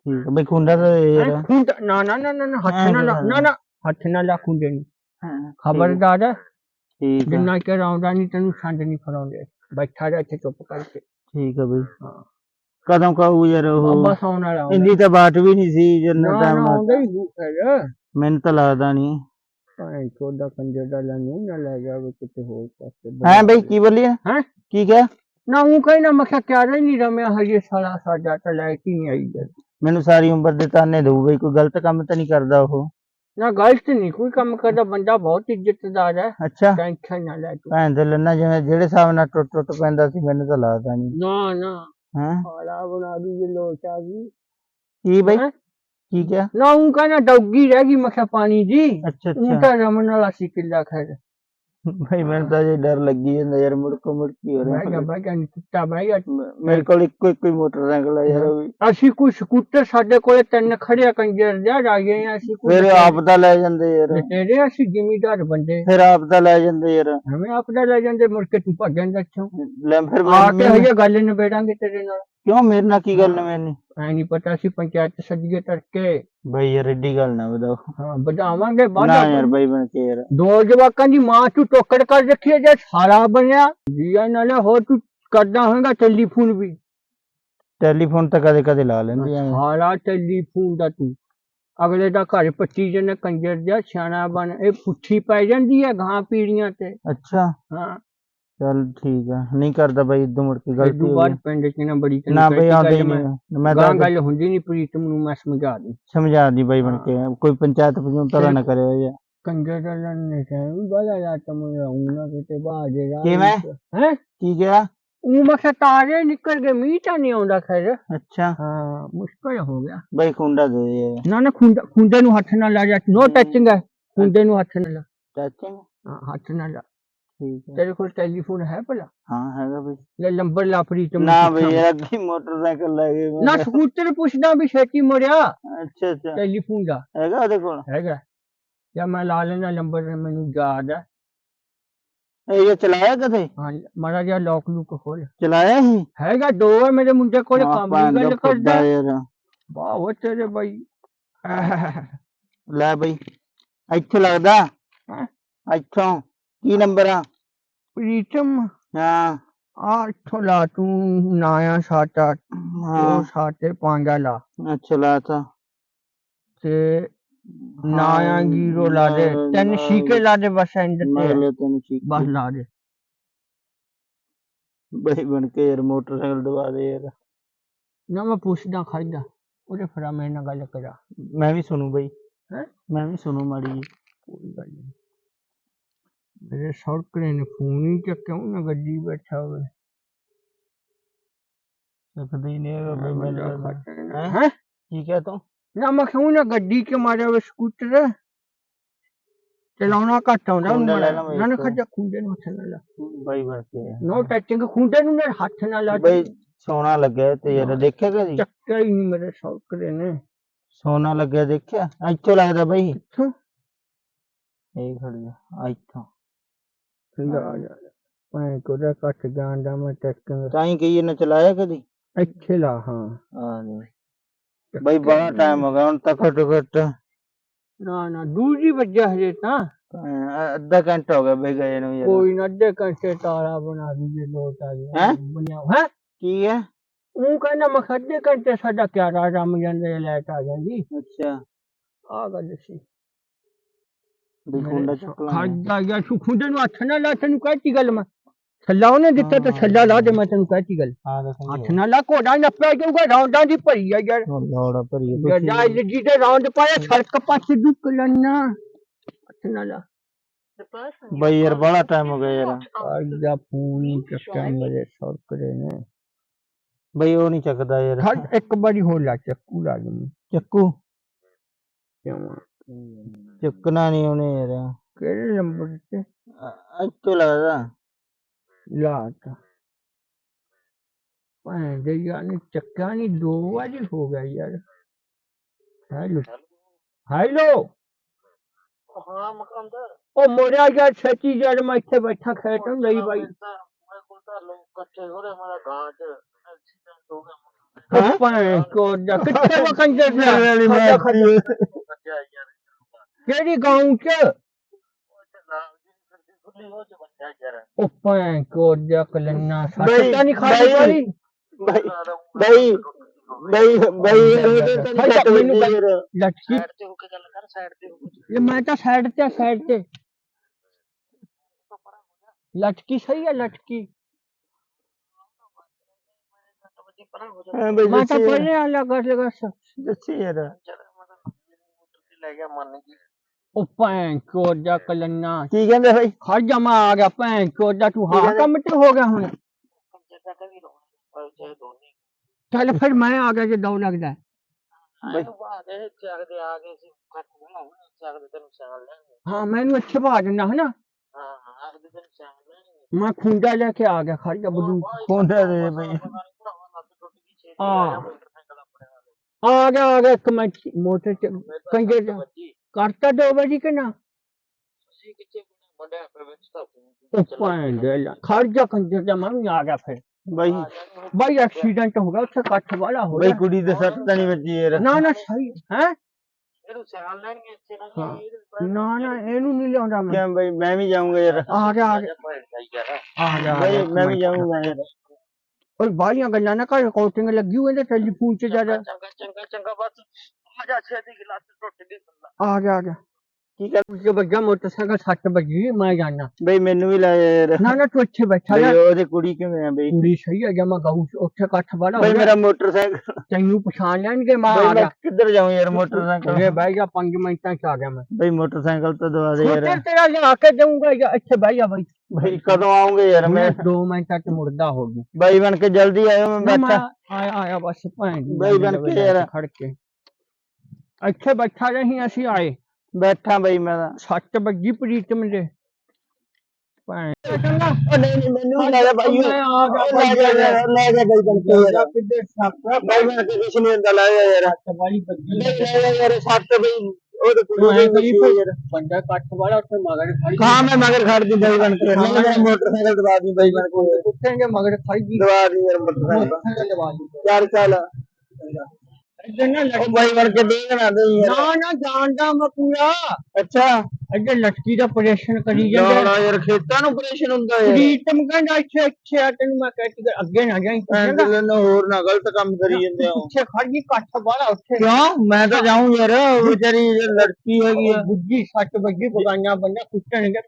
ਠੀਕ ਬਈ ਖੁੰਡਾ ਤਾਂ ਦੇ ਯਾਰ ਤਾਂ- ਨਾ ਨਾ ਨਾ ਨਾ ਨਾ, ਹੱਥ ਨਾ ਲਾ? ਨਾ ਨਾ ਹੱਥ ਨਾ ਲਾ ਖੁੰਡੇ ਨੂੰ। ਹਾਂ, ਖਬਰਦਾਰ ਹੈ, ਠੀਕ ਹੈ। ਜਿੰਨਾ ਚਿਰ ਆਉਂਦਾ ਨਹੀਂ ਤੈਨੂੰ ਸੰਦ ਨਹੀਂ ਫੜਾਉਂਦੇ। ਬੈਠਾ ਰਹਿ ਇੱਥੇ ਚੁੱਪ ਕਰਕੇ। ਠੀਕ ਹੈ ਬਈ। ਹਾਂ। ਕਦੋਂ ਕਹੂ ਯਾਰ ਉਹ? ਬਸ ਆਉਣ ਵਾਲਾ ਆਉਂਦਾ। ਇੰਦੀ ਤਾਂ ਬਾਟ ਵੀ ਨਹੀਂ ਸੀ ਜਿੰਨਾ ਨਾ ਟਾਈਮ ਨਾ ਆਉਂਦਾ ਹੀ ਹੂ ਮੈਨੂੰ ਤਾਂ ਲੱਗਦਾ ਨਹੀਂ ਭਾਈ ਚੋਦਾ ਕੰਜਰ ਦਾ ਲੈਨੂੰ ਨਾ ਲੈ ਜਾਵੇ ਕਿਤੇ ਹੋਰ ਪਾਸੇ। ਹੈ ਬਈ ਕੀ ਬੋਲੀ ਹੈ? ਕੀ ਕਿਹਾ? ਨਾ ਉਹ ਕਹਿਣਾ ਮੈਂ ਕਿਹਾ ਕਿਆ ਨਹੀਂ ਰਮਿਆ ਹਜੇ ਸਾਲਾ ਸਾਡਾ ਤਾਂ ਲੈ ਕੇ ਨਹੀਂ ਆਈ ਜਦ। ਮੈਨੂੰ ਸਾਰੀ ਉਮਰ ਦੇ ਤਾਨੇ ਦਊ ਬਈ ਕੋਈ ਗਲਤ ਕੰਮ ਤਾਂ ਨਹੀਂ ਕਰਦਾ ਉਹ। ਨਾ ਗਲਤ ਨਹੀਂ ਕੋਈ ਕੰਮ ਕਰਦਾ ਬੰਦਾ ਬਹੁਤ ਇੱਜ਼ਤਦਾਰ ਹੈ। ਅੱਛਾ। ਟੈਨਸ਼ਨ ਨਾ ਲੈ ਤੂੰ। ਭੈਣ ਦੇ ਲੰਨਾ ਜਿਵੇਂ ਜਿਹੜੇ ਹਿਸਾਬ ਨਾਲ ਟੁੱਟ ਟੁੱਟ ਪੈਂਦਾ ਸੀ ਮੈਨੂੰ ਤਾਂ ਲੱਗਦਾ ਨਹੀਂ। ਨਾ ਨਾ। ਹਾਂ? ਸਾਲਾ ਬਣਾ ਦੀ ਜੇ ਲੋਟ ਆ ਗਈ। ਕੀ ਬਈ? ਹੈਂ? ਕੀ ਕਿਹਾ? ਨਾ ਉਹ ਕਹਿੰਦਾ ਡੌਗੀ ਰਹਿ ਗਈ ਮੈਂ ਕਿਹਾ ਪਾਣੀ ਦੀ। ਅੱਛਾ ਉਹ ਅੱਛਾ ਤਾਂ ਰਮਨ ਵਾਲਾ ਸੀ ਕਿੱਲਾ ਖੈਰ। ਬਈ ਮੈਨੂੰ ਤਾਂ ਜੇ ਡਰ ਲੱਗੀ ਜਾਂਦਾ ਯਾਰ ਮੁੜਕੋ ਮੁੜਕੀ ਹੋ ਰਿਹਾ ਬਹਿ ਗਿਆ ਨਿੱਕਾ ਬਹਿ ਗਿਆ ਮੇਰੇ ਕੋਲ ਇੱਕੋ ਇੱਕੋ ਹੀ ਮੋਟਰਸਾਈਕਲ ਹੈ ਯਾਰ ਉਹ ਵੀ। ਅਸੀਂ ਕੋਈ ਸਕੂਟਰ ਸਾਡੇ ਕੋਲੇ ਤਿੰਨ ਖੜਿਆ ਕੰਜਰ ਜਾ ਰਾਗੇ ਆ ਅਸੀਂ ਕੋਈ ਫਿਰ ਆਪ ਤਾਂ ਲੈ ਜਾਂਦੇ ਯਾਰ। ਤੇਰੇ ਅਸੀਂ ਜ਼ਿਮੀਦਾਰ ਬੰਦੇ। ਫਿਰ ਆਪ ਤਾਂ ਲੈ ਜਾਂਦੇ ਯਾਰ। ਹਮੇ ਆਪਦਾ ਲੈ ਜਾਂਦੇ ਮੁੜ ਕੇ ਤੂੰ ਭੱਜਣ ਦਾ ਇੱਥੋਂ। ਲੈ ਫਿਰ ਆ ਕੇ ਹਜੇ ਗੱਲ ਨਿਬੇੜਾਂਗੇ ਤੇਰੇ ਨਾਲ। ਕਿਉਂ? ਮੇਰੇ ਨਾਲ ਕੀ ਗੱਲ ਮੈਨੀ ਐ ਨਹੀਂ ਪਤਾ ਸੀ ਪੰਚਾਇਤ ਸੱਜੀਏ ਤੜਕੇ। ਬਈ ਯਾਰ ਏਡੀ ਗੱਲ ਨਾ ਵਧਾਓ। ਹਾਂ ਵਧਾਵਾਂਗੇ ਨਾ ਵਾਧਾ ਯਾਰ ਬਈ ਬਣ ਕੇ ਯਾਰ। ਦੋ ਜਵਾਕਾਂ ਦੀ ਮਾਂ ਤੂੰ ਟੋਕੜ ਕਰ ਰੱਖੀ ਹੈ ਜੇ ਸਾਰਾ ਬਣਿਆ। ਜੀਆ ਨਾਲੇ ਹੋਰ ਤੂੰ ਕਰਦਾ ਹੋਏਗਾ ਟੈਲੀਫੋਨ ਵੀ। ਟੈਲੀਫੋਨ ਤਾਂ ਕਦੇ ਕਦੇ ਲਾ ਲੈਂਦੀ ਐ ਸਾਰਾ ਟੈਲੀਫੋਨ ਦਾ ਤੂੰ। ਅਗਲੇ ਦਾ ਘਰ 25 ਜਣੇ ਕੰਜਰ ਜਾ ਸਿਆਣਾ ਬਣ। ਇਹ ਪੁੱਠੀ ਪੈ ਜਾਂਦੀ ਹੈ ਗਾਂ ਪੀੜੀਆਂ ਤੇ। ਅੱਛਾ। ਹਾਂ। ਚੱਲ ਠੀਕ ਆ। ਨਹੀਂ ਕਰਦਾ ਬਈ ਇਦੋਂ ਮੁੜ ਕੇ ਗਲਤੀ ਇਦੋਂ ਹੋ ਬਾਅਦ ਗਈ। ਪਿੰਡ ਚ ਨਾ ਬੜੀ ਨਾ ਬਈ ਆਉਂਦੇ ਹੀ ਮੈਂ- ਨਹੀਂ ਮੈਂ ਗਾਂ ਤਾਂ ਗੱਲ ਹੁੰਦੀ ਨਹੀਂ ਪ੍ਰੀਤਮ ਨੂੰ ਮੈਂ ਸਮਝਾ ਦੂੰ। ਸਮਝਾ ਦੀ ਬਈ ਬਣ ਕੇ। ਕੋਈ ਪੰਚਾਇਤ ਪੰਚਾਇਤ ਨਾ ਕਰਿਓ ਯਾਰ ਕੰਜਰ ਦਾ ਲੰਨੇ ਚਾਹੀ ਬੜਾ ਜਾ ਤਮ ਨਾ ਕਿਤੇ ਬਾਜੇ ਰਾ ਕਿਵੇਂ? ਹੈ? ਕੀ ਕਿਹਾ? ਉਹ ਮੈਂ ਕਿਹਾ ਤਾਰੇ ਨਿਕਲ ਗਏ ਮੀਂਹ ਤਾਂ ਨਹੀਂ ਆਉਂਦਾ ਖੈਰ। ਅੱਛਾ। ਹਾਂ ਮੁਸ਼ਕਲ ਹੋ ਗਿਆ। ਬਈ ਖੁੰਡਾ ਦੇ ਦੇ। ਯਾਰ ਨਾ ਨਾ ਖੁੰਡਾ ਖੁੰਡੇ ਨੂੰ ਹੱਥ ਨਾਲ ਲਾ ਜਾ। ਨੋ ਟੱਚਿੰਗ ਹੈ। ਖੁੰਡੇ ਨੂੰ ਹੱਥ ਨਾਲ ਲਾ। ਚਾਚਿੰਗ ਹਾਂ, ਹੱਥ ਨਾਲ ਲਾ। ਠੀਕ ਹੈ। ਤੇਰੇ ਕੋਲ ਟੈਲੀਫੋਨ ਹੈ ਭਲਾ? ਹਾਂ ਹੈਗਾ ਬਈ। ਲੈ ਨੰਬਰ ਲਾ ਪ੍ਰੀਤਮ ਨੂੰ। ਬਈ ਯਾਰ ਅੱਗੇ ਮੋਟਰਸਾਈਕਲ ਲੈ ਗਏ। ਨਾ ਸਕੂਟਰ ਪੁੱਛਦਾ ਵੀ ਛੇਤੀ ਮੁੜਿਆ ਅੱਛਾ ਅੱਛਾ। ਟੈਲੀਫੋਨ ਦਾ। ਹੈਗਾ ਉਹਦੇ ਕੋਲ? ਹੈਗਾ। ਜਾਂ ਮੈਂ ਲਾ ਲੈਣਾ ਨੰਬਰ ਮੈਨੂੰ ਯਾਦ ਹੈ। ਇਹ ਚਲਾਇਆ ਕਦੇ? ਹਾਂ ਮਾੜਾ ਜਿਹਾ ਲੋਕ ਲੁਕ ਖੋਲ। ਚਲਾਇਆ ਹੀ ਹੈਗਾ ਦੋ ਹੈ ਮੇਰੇ ਮੁੰਡੇ ਕੋਲ ਕੰਮ ਦੀ ਗੱਲ ਕਰਦਾ। ਵਾਹ ਉਹ ਤੇਰੇ ਬਾਈ। ਲੈ ਬਈ ਇੱਥੇ ਲੱਗਦਾ? ਇੱਥੋਂ। ਕੀ ਨੰਬਰ ਆ? ਪ੍ਰੀਤਮ। ਹਾਂ। ਆ ਇੱਥੋਂ ਲਾ ਤੂੰ ਨਾਇਆ ਸਾਟਾ ਉਹ ਸਾਟੇ ਪਾਂਗਾ ਲਾ। ਅੱਛਾ ਲਾਤਾ ਤੇ। ਨਾਇਆ ਗੀਰੋ ਲਾ ਦੇ। ਤਿੰਨ ਸ਼ੀਕੇ ਲਾ ਦੇ ਬਸ ਐਂਡ ਤੇ। ਬਸ ਲਾ ਦੇ। ਬਈ ਬਣ ਕੇ ਯਾਰ ਮੋਟਰਸਾਈਕਲ ਦਵਾ ਦੇ ਯਾਰ। ਨਾ ਮੈਂ ਪੁੱਛਦਾ ਖੜਦਾ ਉਹਦੇ ਫਰਾ ਮੇਰੇ ਨਾਲ ਗੱਲ ਕਰਾ। ਮੈਂ ਵੀ ਸੁਣੂ ਬਈ। ਹੈਂ? ਮੈਂ ਵੀ ਸੁਣੂ ਮਾੜੀ ਕੋਈ ਗੱਲ ਨਹੀਂ ਮੇਰੇ ਸੌਕਰੇ ਨੇ ਫੋਨ ਹੀ ਚੱਕਿਆ ਉਹ ਨਾ ਗੱਡੀ ਬੈਠਾ ਹੋਵੇ ਸਕਦਾ ਹੀ ਨਹੀਂ ਹੈਗਾ ਬਈ ਮੈਂ ਹੈਂ? ਹੈ ਕੀ ਕਹਿ ਤੂੰ ਨਾ ਮੈਂ ਕਿਉਂ ਨਾ ਗੱਡੀ ਕੇ ਮਾਰਿਆ ਵੇ ਸਕੂਟਰ ਚਲਾਉਣਾ ਘੱਟ ਆਉਂਦਾ ਉਹਨੂੰ ਖੁੰਡਾ ਲੈ ਮਾੜਾ। ਲਵਾਂ ਨਾ ਨਾ ਇੱਕ। ਖੱਜਾ ਖੁੰਡੇ ਨੂੰ ਹੱਥ ਨਾਲ ਲਾ ਬਈ ਬਣ ਕੇ ਨੋ ਟੱਚਿੰਗ ਖੁੰਡੇ ਨੂੰ ਨਾ ਹੱਥ ਨਾਲ ਲਾ ਬਈ ਸੋਨਾ ਲੱਗਿਆ ਤੇ ਯਾਰ ਦੇਖਿਆ ਕਦੀ ਚੱਕਿਆ ਹੀ ਨਹੀਂ ਮੇਰੇ ਸੌਕਰੇ ਨੇ ਸੋਨਾ ਲੱਗਿਆ ਦੇਖਿਆ ਇੱਥੋਂ ਲੱਗਦਾ ਬਈ ਇੱਥੋਂ ਇਹ ਖੜ ਜਾ ਇੱਥੋਂ ਜਾ ਜਾ ਮੈਂ ਕੋਦਾ ਕੱਟ ਜਾਂਦਾ ਮੈਂ ਟੱਚਿੰਗ ਤਾਂ ਹੀ ਕਹੀ ਇਹਨੇ ਚਲਾਇਆ ਕਦੀ? ਇੱਥੇ ਲਾ ਹਾਂ। ਆ ਨਹੀਂ ਬਈ ਬੜਾ ਟਾਈਮ ਹੋ ਗਿਆ ਹੁਣ ਤੱਕ ਘੱਟੋ ਘੱਟ ਨਾ ਨਾ ਦੂਜੀ ਵੱਜਾ ਹਜੇ ਤਾਂ। ਅਹ ਅੱਧਾ ਘੰਟਾ ਹੋ ਗਿਆ ਬਈ ਗਏ ਨੂੰ ਯਾਰ ਕੋਈ ਨਾ ਅੱਧੇ ਘੰਟੇ ਤਾਰਾ ਬਣਾ ਦਈਏ ਲੋਟ ਆ ਗਿਆ ਹੈਂ? ਬਣਿਆ ਹੈ? ਕੀ ਹੈ? ਉਹ ਕਹਿੰਦਾ ਮੈਂ ਕਿਹਾ ਅੱਧੇ ਘੰਟੇ ਸਾਡਾ ਕਿਆਰਾ ਰਮ ਜਾਂਦੇ ਲਾਈਟ ਆ ਜਾਂਦੀ। ਅੱਛਾ। ਆ ਗੱਲ ਸੀ। ਬਈ ਖੁੰਡਾ ਚੁੱਕ ਲਾ ਖਾਦਾ ਗਿਆ ਸੁ ਖੁੰਡੇ ਨੂੰ ਹੱਥ ਨਾਲ ਲਾ ਤੈਨੂੰ ਕਹਿਤੀ ਗੱਲ ਮੈਂ ਛੱਲਾ ਉਹਨੇ ਦਿੱਤਾ ਤਾਂ ਛੱਲਾ ਲਾ ਦੇ ਮੈਂ ਤੈਨੂੰ ਕਹਿਤੀ ਗੱਲ ਆ ਦੱਸ ਹੱਥ ਨਾਲ ਲਾ ਘੋੜਾ ਨੱਪਿਆ ਜਾਊਗਾ ਰੌਂਡਾਂ ਦੀ ਭਰੀ ਆ ਯਾਰ ਲੋੜਾ ਭਰੀ ਗੱਡਾ ਜੀ ਦੇ ਰੌਂਡ ਪਾਇਆ ਸੜਕ ਪਾਸੇ ਦੁੱਕ ਲੈਣਾ ਹੱਥ ਨਾਲ ਲਾ ਬਈ ਯਾਰ ਬੜਾ ਟਾਈਮ ਹੋ ਗਿਆ ਯਾਰ ਆਜਾ ਫੋਨ ਹੀ ਚੱਕਿਆ ਮੇਰੇ ਸੌਕਰੇ ਨੇ ਬਈ ਉਹ ਨਹੀਂ ਚੱਕਦਾ ਯਾਰ ਖੜ ਇੱਕ ਵਾਰੀ ਹੋਰ ਲਾ ਚੱਕੂ ਲਾ ਦੂੰ ਚੱਕੂ ਕਿਉਂ ਚੁੱਕਣਾ ਨਹੀਂ ਉਹਨੇ ਯਾਰ ਕਿਹੜੇ ਨੰਬਰ ਤੇ ਅ- ਇੱਥੋਂ ਲੱਗਦਾ ਲਾ ਤਾ ਭਾਂ ਦੇ ਯਾਰ ਨੇ ਚੱਕਾ ਨਹੀਂ ਦੋ ਵਾਰੀ ਹੋ ਗਿਆ ਯਾਰ ਹੈਲੋ ਹੈਲੋ ਹਾਂ ਮਕਾਨਦਾਰ ਉਹ ਮੋੜਿਆ ਯਾਰ ਛੇਤੀ ਯਾਰ ਮੈਂ ਇੱਥੇ ਬੈਠਾ ਖੇਤ ਨੂੰ ਲਈ ਬਾਈ ਮੈਂ ਕੋਲ ਤਾਂ ਲੋਕ ਇਕੱਠੇ ਹੋ ਰਹੇ ਮਾਰਾ ਗਾਂ ਚ ਐਕਸੀਡੈਂਟ ਹੋ ਗਿਆ ਉਹ ਭਾਂ ਕੋ ਜਾ ਕਿੱਥੇ ਕਿਹੜੀ ਗਾਉਂ ਚ ਉਹ ਤੇ ਨਾਮ ਜੀ ਖੁੱਲੀ ਹੋ ਚ ਬੱਚਾ ਯਾਰ ਉਹ ਭਾਂ ਕੋ ਜਾ ਕਲੰਨਾ ਬਈ, ਸੱਤਾ ਨਹੀਂ ਖਾਈ ਬਈ, ਵਾਲੀ ਬਈ ਬਈ ਬਈ ਬਈ ਇਹਦੇ ਤਾਂ ਭਾਈ ਸੱਟ ਮੈਨੂੰ ਵੱਜੀ ਯਾਰ। ਲਟਕੀ ਸਾਈਡ ਤੇ ਹੋ ਕੇ ਗੱਲ ਕਰ ਸਾਈਡ ਤੇ ਹੋ ਕੇ ਇਹ ਮੈਂ ਤਾਂ ਸਾਈਡ ਤੇ ਸਾਈਡ ਤੇ ਲਟਕੀ ਸਹੀ ਹੈ ਲਟਕੀ ਪਰਾਂ ਹੋ ਜਾ ਹਾਂ ਬਈ ਮੈਂ ਤਾਂ ਦੱਸੀ ਯਾਰ, ਪਹਿਲੇ ਆਲਾ ਕਰ ਲਗਾ ਦੱਸੀ ਯਾਰ ਚੱਲ ਮਤਲਬ ਮੋਟਰ ਤੇ ਲੈ ਗਿਆ ਮੰਨ ਗਈ ਉਹ ਭੈਣ ਚੋਦ ਦਾ ਕਲੰਨਾ ਕੀ ਕਹਿੰਦੇ ਬਈ ਖੜ ਜਾ ਮੈਂ ਆ ਗਿਆ ਭੈਣ ਚੋਦ ਦਾ ਤੂੰ ਹਾਂ ਕਹਿੰਦੇ? ਕੰਮ ਤੇ ਹੋ ਗਿਆ ਹੁਣ ਕੰਜਰ ਦਾ ਕਵੀ ਰੋਣਾ ਪਰ ਚਾਹੇ ਦੋਨੇ ਚੱਲ ਫਿਰ ਮੈਂ ਆ ਗਿਆ ਜੇ ਦੌ ਲੱਗਦਾ ਹੈ। ਬਈ ਬਾਅਦ ਇਹ ਚੱਕਦੇ ਆ ਗਏ ਸੀ ਕੱਟ ਬਣਾਉਣਾ ਚੱਕਦੇ ਤੈਨੂੰ ਸਾਲ ਲੈਣਗੇ ਹਾਂ ਮੈਨੂੰ ਇੱਥੇ ਭਾ ਦਿੰਦਾ ਹਨਾ ਹਾਂ ਹਾਂ ਅਗਦੇ ਤੈਨੂੰ ਸਾਲ ਲੈਣਗੇ ਮੈਂ ਖੁੰਡਾ ਲੈ ਕੇ ਆ ਗਿਆ ਖੜ ਜਾ ਬਦੂ ਕੋਂਡਾ ਦੇ ਬਈ ਆ ਆ ਗਿਆ ਆ ਗਿਆ ਇੱਕ ਮਿੰਟ ਮੋਟਰ ਚ ਕੰਗੇ ਕਰਤਾ ਦੋ ਵਜੇ ਕਿ ਨਾ ਉਹ ਭੈਣ ਦੇ ਲਾ ਖੜ ਜਾ ਕੰਜਰ ਦਾ ਮੈਂ ਵੀ ਆ ਗਿਆ ਫਿਰ ਬਈ ਬਾਈ ਐਕਸੀਡੈਂਟ ਹੋ ਗਿਆ ਉੱਥੇ ਕੱਠ ਵਾਲਾ ਹੋ ਬਈ ਗਿਆ ਕੁੜੀ ਦੇ ਸੱਟ ਤਾਂ ਨਹੀਂ ਵੱਜੀ ਯਾਰ ਨਾ ਨਾ ਸਹੀ ਹੈ ਇਹਨੂੰ ਸਾਲ ਲੈਣਗੇ ਇੱਥੇ ਨਾ ਹਾਂ। ਨਾ ਨਾ ਇਹਨੂੰ ਨਹੀਂ ਲਿਆਉਂਦਾ ਮੈਂ ਕਿਉਂ ਬਈ ਮੈਂ ਵੀ ਜਾਊਂਗਾ ਯਾਰ ਆ ਗਿਆ ਆ ਗਿਆ ਆ ਗਿਆ ਆ ਬਈ ਗਿਆ ਮੈਂ ਵੀ ਜਾਊਂਗਾ ਯਾਰ ਓਏ ਬਾਈਆਂ ਗੱਲਾਂ ਨਾ ਕਰ ਰਿਕਾਰਡਿੰਗ ਲੱਗੀ ਹੋਈ ਹੈ ਟੈਲੀਫੋਨ 'ਚ ਜਾ ਜਾ ਚੰਗਾ ਚੰਗਾ ਚੰਗਾ ਬਸ ਆ ਜਾ ਛੇਤੀ ਗਿਲਾਸ ਟੁੱਟ ਗਈ ਬੰਦਾ। ਆ ਗਿਆ ਆ ਗਿਆ। ਕੀ ਕਰ ਉਸ ਵੱਜਾ ਮੋਟਰਸਾਈਕਲ ਸੱਟ ਵੱਜੀ ਮੈਂ ਜਾਣਾ। ਬਈ ਮੈਨੂੰ ਵੀ ਲੈ ਜਾ ਯਾਰ। ਨਾ ਨਾ ਤੂੰ ਇੱਥੇ ਬੈਠਾ ਬਈ ਜਾ। ਉਹਦੀ ਕੁੜੀ ਕਿਵੇਂ ਆ ਬਈ? ਕੁੜੀ ਸਹੀ ਹੈ ਜਮਾ ਗਾਉਂ ਉੱਥੇ ਕੱਠ ਵਾਲਾ ਬਈ ਗਿਆ ਮੇਰਾ ਮੋਟਰਸਾਈਕਲ। ਤੈਨੂੰ ਪਛਾਣ ਲੈਣਗੇ ਮੈਂ ਬਈ ਆ ਮੈਂ ਗਿਆ ਕਿੱਧਰ ਜਾਊਂ ਯਾਰ ਮੋਟਰਸਾਈਕਲ? ਇਹ ਬਹਿ ਜਾ 5 ਮਿੰਟਾਂ 'ਚ ਆ ਗਿਆ ਮੈਂ। ਬਈ ਮੋਟਰਸਾਈਕਲ ਤਾਂ ਦਵਾ ਦੇ ਯਾਰ। ਸਕੂਟਰ ਤੇਰਾ ਲਿਆ ਕੇ ਦਊਂਗਾ ਜਾਂ ਇੱਥੇ ਬਹਿ ਜਾ ਬਾਈ। ਬਈ ਕਦੋਂ ਆਉਂਗੇ ਯਾਰ ਮੈਂ? ਮੈਂ 2 ਮਿੰਟਾਂ 'ਚ ਮੁੜਦਾ ਹੋ ਗਈ ਬਾਈ ਬਣ ਕੇ ਜਲਦੀ ਆਇਓ ਮੈਂ ਮੈਂ ਬੈਠਾ। ਆਇਆ ਆਇਆ ਬਸ ਭੈਣ ਦੀ ਬਈ ਬਣ ਲਵੇ ਕੇ ਯਾਰ। ਖੜ ਕੇ। ਇੱਥੇ ਬੈਠਾ ਰਹੀ ਅਸੀਂ ਆਏ। ਬੈਠਾ ਬਈ ਮੈਂ ਤਾਂ। ਸੱਟ ਵੱਜੀ ਪ੍ਰੀਤ ਮੇਰੇ ਭੈਣ। ਚੰਗਾ ਬਾਈ ਮੈਂ ਆ ਬੰਦਾ ਕੱਠ ਵਾਲਾ ਉੱਥੇ ਮਗਰ ਖੜੀ ਹਾਂ ਮੈਂ ਮਗਰ ਖੜ ਦੀ ਬਾਈ ਬਣ ਮੋਟਰਸਾਈਕਲ ਦਵਾ ਦੀ ਬਾਈ ਬਣ ਕੇ ਉੱਠੇਗੇ ਮਗਰ ਖੜੀ ਦਵਾ ਦੀ ਯਾਰ ਮੋਟਰਸਾਈਕਲ। ਮੈਂ ਤਾਂ ਜਾਉਂ ਲੜਕੀ ਹੈਗੀ ਆ। ਬੁੱਢੀ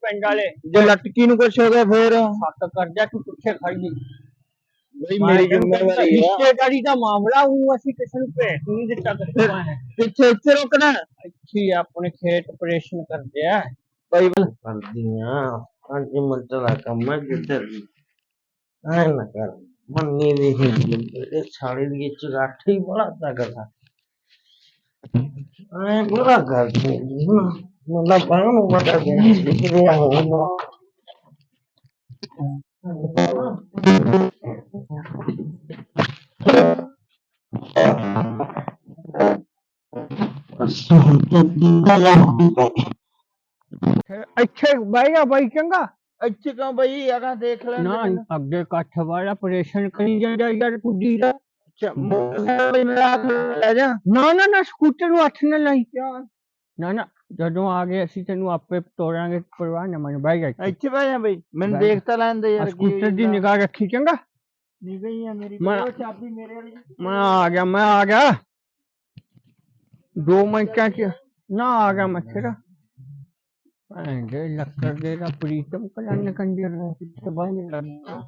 ਪਿੰਡ ਵਾਲੇ। ਜੇ ਲਟਕੀ ਨੂੰ ਕੁਛ ਹੋ ਗਿਆ ਫੇਰ? ਹੱਕ ਕਰਦਾ ਤੂੰ ਪਿੱਛੇ ਖੜ ਗਈ ਬਈ ਮੇਰੀ ਜ਼ਿੰਮੇਵਾਰੀ ਆ। ਰਿਸ਼ਤੇਦਾਰੀ ਦਾ ਮਾਮਲਾ ਉਹ ਅਸੀਂ ਕਿਸੇ ਨੂੰ ਭੇਟ ਨਹੀਂ ਦਿੱਤਾ ਕਰਦਾ ਹੈ ਪਿੱਛੇ ਇੱਥੇ ਰੁਕਣਾ। ਇੱਥੇ ਹੀ ਆਪਣੇ ਖੇਤ ਆਪਰੇਸ਼ਨ ਕਰਦੇ ਆ। ਬਈ ਕਰਦੀਆਂ ਪੰਜ ਮਿੰਟ ਦਾ ਕੰਮ ਹੈ ਜਿੱਧਰ ਵੀ ਐ ਨਾ ਕਰ। ਮੰਨੀ ਦੀ ਹੀ ਇਹ ਸਾਲੇ ਦੀ ਚਗਾਠੀ ਬੜਾ ਤਗੜਾ ਐ ਬੜਾ ਕਰਦੀ ਮਤਲਬ ਬਾਹਰ ਨੂੰ ਬੜਾ ਦੇ ਕਿਵੇਂ ਆਉਣਾ ਅਸਲ ਲੱਗਦੀ ਇੱਥੇ ਬਹਿ ਜਾ ਬਾਈ ਚੰਗਾ। ਇੱਥੇ ਕਿਉਂ ਬਈ ਆਗਾ ਦੇਖ ਲੈ ਨਾ ਅੱਗੇ ਕੱਠ ਵਾਲਾ ਆਪਰੇਸ਼ਨ ਕਰੀ ਜਾਂਦਾ ਯਾਰ ਕੁੱਡੀ ਦਾ। ਲੈ ਜਾ। ਨਾ ਨਾ ਨਾ ਸਕੂਟਰ ਨੂੰ ਹੱਥ ਨਾ ਲਾਈ। ਨਾ ਨਾ ਜਦੋਂ ਆ ਗਏ ਅਸੀਂ ਤੈਨੂੰ ਆਪੇ ਤੋੜਾਂਗੇ ਪਰਵਾਹ ਨਾ ਮਨ ਬਹਿ ਜਾ ਇੱਥੇ। ਇੱਥੇ ਬਹਿ ਜਾ ਬਈ। ਮੈਨੂੰ ਬਹਿ ਜਾ। ਦੇਖ ਤਾਂ ਲੈਣ ਦੇ ਆਹ ਯਾਰ ਸਕੂਟਰ ਦੀ ਨਿਗਾਹ ਰੱਖੀ ਚੰਗਾ। ਨਹੀਂ ਗਈ ਆ ਮੇਰੀ ਮੈਂ- ਉਹ ਚਾਬੀ ਮੇਰੇ ਵਾਲੀ ਮੈਂ ਆ ਗਿਆ ਮੈਂ ਆ ਗਿਆ। ਦੋ ਮਿੰਟਾਂ ਚ ਨਾ ਆ ਗਿਆ ਮੈਂ ਫਿਰ। ਭੈਣ ਦੇ ਲੱਕੜ ਦੇ ਦਾ ਪ੍ਰੀਤਮ ਕਲਨ ਕੰਜਰ ਦਾ ਕਿੱਥੇ ਬਾਹਰ ਲੱਗਦਾ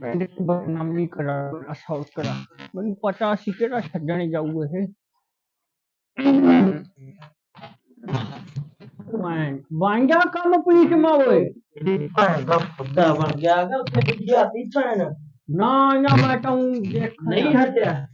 ਮੈਂ ਦੇ ਬਦਨਾਮੀ ਕਰਾ ਅਸੌਟ ਕਰਾ। ਮੈਨੂੰ ਪਤਾ ਸੀ ਕਿਹੜਾ ਛੱਡਣ ਜਾਊ ਇਹ। ਮੈਂ ਵਾਂਗਾ ਕੰਮ ਪ੍ਰੀਤਮ ਓਏ। ਭੈਣ ਦਾ ਫੁੱਦਾ ਬਣ ਗਿਆ ਗਾ ਉੱਥੇ ਡਿੱਗਿਆ ਸੀ ਭੈਣ। ਨਾ ਨਾ ਮੈਂ ਤਾਂ ਦੇਖ ਨਹੀਂ ਹਟਿਆ।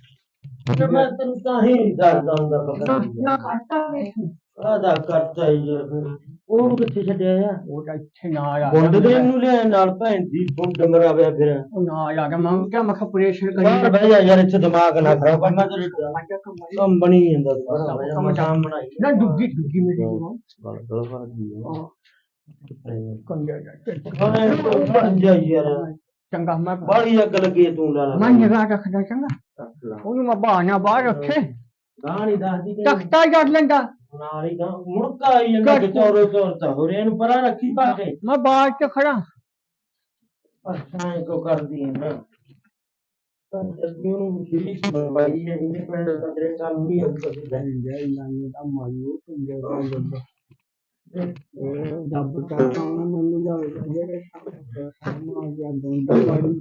ਤੇ ਮੈਂ ਤੈਨੂੰ ਤਾਂ ਹੀ ਦੱਸਦਾ ਹੁੰਦਾ ਪਤਾ ਨਾ ਕਰਤਾ ਵੇ ਆਦਾ ਕਰਤਾ ਯਾਰ ਉਹ ਕਿੱਥੇ ਛੱਡਿਆ ਆ? ਉਹ ਤਾਂ ਇੱਥੇ ਨਾ ਆ ਗੁੰਡ ਦੇ ਨੂੰ ਲਿਆ ਨਾਲ ਭੈਣ ਦੀ ਗੁੰਡ ਮਰਾਵਿਆ ਫਿਰ। ਉਹ ਨਾ ਆ ਗਿਆ ਮੈਂ ਕਿਹਾ ਮੈਂ ਆਪਰੇਸ਼ਨ ਬਾਹਰ ਕਰੀ ਬਹਿ ਜਾ ਯਾਰ ਇੱਥੇ ਦਿਮਾਗ ਨਾ ਖਰਾਬ ਕਰ। ਮੈਂ ਤੇਰੇ ਕੰਮ ਬਣੀ ਜਾਂਦਾ ਦੁਬਾਰਾ ਬਹਿ ਜਾ ਮੈਂ ਸ਼ਾਮ ਬਣਾਈ। ਨਾ ਡੁੱਗੀ ਡੁੱਗੀ ਮੇਰੀ ਨੂੰ ਗੱਲ ਗੱਲ ਕਰਦੀ ਕੰਗੇ ਹਾਂ। ਬਣ ਜਾ ਯਾਰ। ਚੰਗਾ ਮੈਂ ਬਾਹਲੀ ਅੱਗ ਲੱਗੀ ਹੈ ਤੂੰ ਲਾ ਲਾ ਮੈਂ ਨਿਗਾਹ ਰੱਖਦਾ ਚੰਗਾ। ਉਹਨੂੰ ਮੈਂ ਬਹਾਨਾ ਬਾਹਰ ਰੱਖੇ। ਗਾਣੀ ਦੱਸਦੀ ਤਖਤਾ ਜੜ ਲੈਂਦਾ। ਨਾਲ ਹੀ ਗਾਂ ਮੁੜਕਾ ਆਈ ਜਾਂਦਾ ਕਿ ਚੌਰੋ ਚੌਰ ਤਾਂ। ਹੋ ਰਿਹਾ ਇਹਨੂੰ ਪਰਾਂ ਰੱਖੀ ਪਾ ਕੇ। ਮੈਂ ਬਾਹਰ ਚ ਖੜਾ। ਅੱਛਾ ਇਹ ਕੋ ਕਰਦੀ ਹੈ ਨਾ ਜੱਗੀ ਨੂੰ ਵੀ ਬਾਈ ਇਹ ਪਿੰਡ ਦਾ ਤੇਰੇ ਕੰਮ ਹੀ ਅੱਗੇ ਕੰਜਰ ਲਾਨੇ ਦਾ ਮਾਰੂ ਕੰਜਰ ਦਾ ਲੱਗਾ ਜੱਬ ਕਰਤਾ ਉਹਨੇ ਮੈਨੂੰ ਜਾ। ਜਿਹੜੇ ਸਾਹਮਣੇ ਗਿਆ ਦੋਂਦਾ ਵਾੜੀ